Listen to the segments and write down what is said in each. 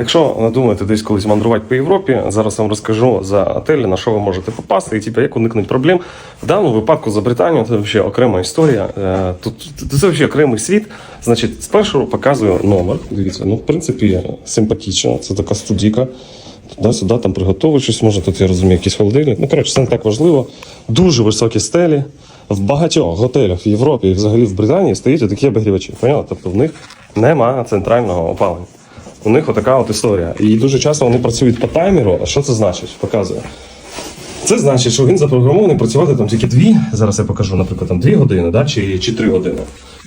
Якщо надумаєте десь колись мандрувати по Європі, зараз вам розкажу за отелі, на що ви можете попасти, і типу, як уникнути проблем. В даному випадку за Британію це взагалі окрема історія. Е, Тут це взагалі окремий світ. Значить, спершу показую номер. Дивіться, ну в принципі симпатично. Це така студійка. Туди-сюди там приготовують щось, може тут я розумію, якийсь холодильник. Ну, коротше, це не так важливо. Дуже високі стелі. В багатьох готелях в Європі і взагалі в Британії стоять такі обігрівачі. Поняли? Тобто в них немає центрального опалення. У них отака от історія. І дуже часто вони працюють по таймеру. А що це значить? Показує. Це значить, що він запрограмований працювати там тільки дві. Зараз я покажу, наприклад, там дві години, да, чи, чи три години.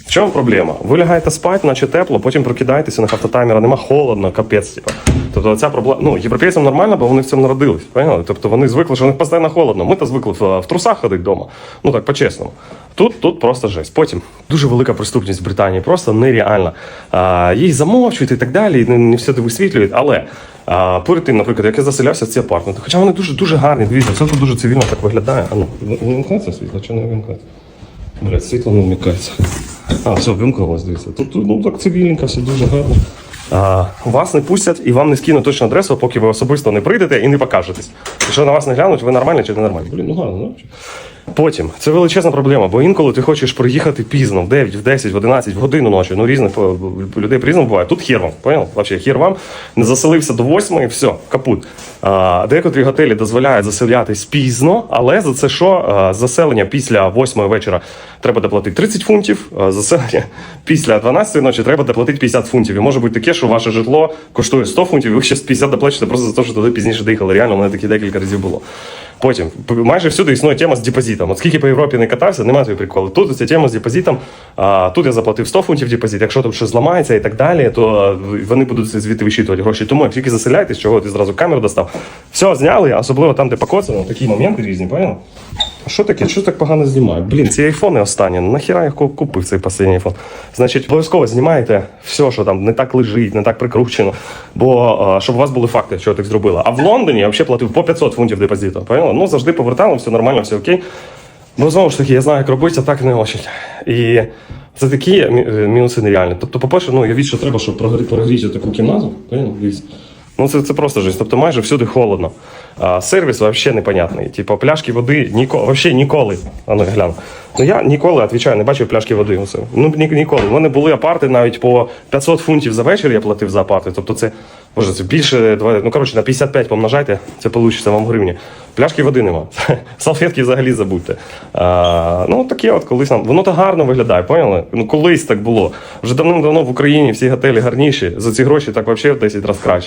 В чому проблема? Ви лягаєте спати, наче тепло, потім прокидаєтеся на автотаймера, нема холодно, капець. Типу. Тобто ця проблема. Ну, європейцям нормально, бо вони в цьому народились. Поняли? Тобто вони звикли, що у них постійно холодно. Ми то звикли в, в трусах ходити вдома. Ну так, по-чесному. Тут, тут просто жесть. Потім дуже велика преступність в Британії, просто нереальна. Її замовчують і так далі, і не, все висвітлюють. Але а, перед тим, наприклад, як я заселявся в ці апартменти, хоча вони дуже дуже гарні, дивіться, все тут дуже цивільно так виглядає. А ну, вимкнеться світло чи не вимкнеться? Блять, світло не вмикається. А, все, вимкнулось, дивіться. Тут ну так цивільненько, все дуже гарно. А, вас не пустять і вам не скинуть точну адресу, поки ви особисто не прийдете і не покажетесь. Якщо на вас не глянуть, ви нормальні чи не нормальні. Блін, ну гарно, ну. Потім це величезна проблема, бо інколи ти хочеш приїхати пізно, в 9, в 10, в 11, в годину ночі. Ну різних е, людей по-різному буває. Тут хер вам, понял? Вообще хер вам. Не заселився до 8, все, капут. А, декотрі готелі дозволяють заселятись пізно, але за це що? Заселення після 8 вечора треба доплатити 30 фунтів, заселення після 12 ночі треба доплатити 50 фунтів. І може бути таке, що ваше житло коштує 100 фунтів, і ви ще 50 доплачете просто за те, що туди пізніше доїхали. Реально, у мене таке декілька разів було. Потім майже всюди існує тема з депозитом. От скільки по Європі не катався, немає цієї приколу. Тут ця тема з депозитом. А, тут я заплатив 100 фунтів депозит. Якщо там щось зламається і так далі, то вони будуть звідти вичитувати гроші. Тому як тільки заселяйтесь, чого ти зразу камеру достав. Все зняли, особливо там, де покоцано, такі моменти різні, понял? Що таке? Що так погано знімають? Блін, ці айфони останні. Нахіра я купив цей останній айфон? Значить, обов'язково знімаєте все, що там не так лежить, не так прикручено. Бо а, щоб у вас були факти, що так зробили. А в Лондоні я взагалі платив по 500 фунтів депозиту. Поняла? Ну завжди повертали, все нормально, все окей. Ну, знову ж таки, я знаю, як робити, а так не очень. І це такі мі- мінуси нереальні. Тобто, по-перше, ну, я що треба, щоб прогрі- прогріти таку кімнату. Понял? Ну, це, це просто жесть. Тобто майже всюди холодно. А, сервіс взагалі непонятний. Типу, пляшки води ніколи, взагалі ніколи. А ну, я гляну. Ну я ніколи, відповідаю, не бачив пляшки води. Оце. Ну, ні, ніколи. У мене були апарти навіть по 500 фунтів за вечір я платив за апарти. Тобто це, може, це більше, ну, коротше, на 55 помножайте, це вийде вам гривні. Пляшки води нема. Салфетки взагалі забудьте. А, ну, таке от колись нам. Воно так гарно виглядає, поняли? Ну, колись так було. Вже давним-давно в Україні всі готелі гарніші. За ці гроші так взагалі в 10 разів краще.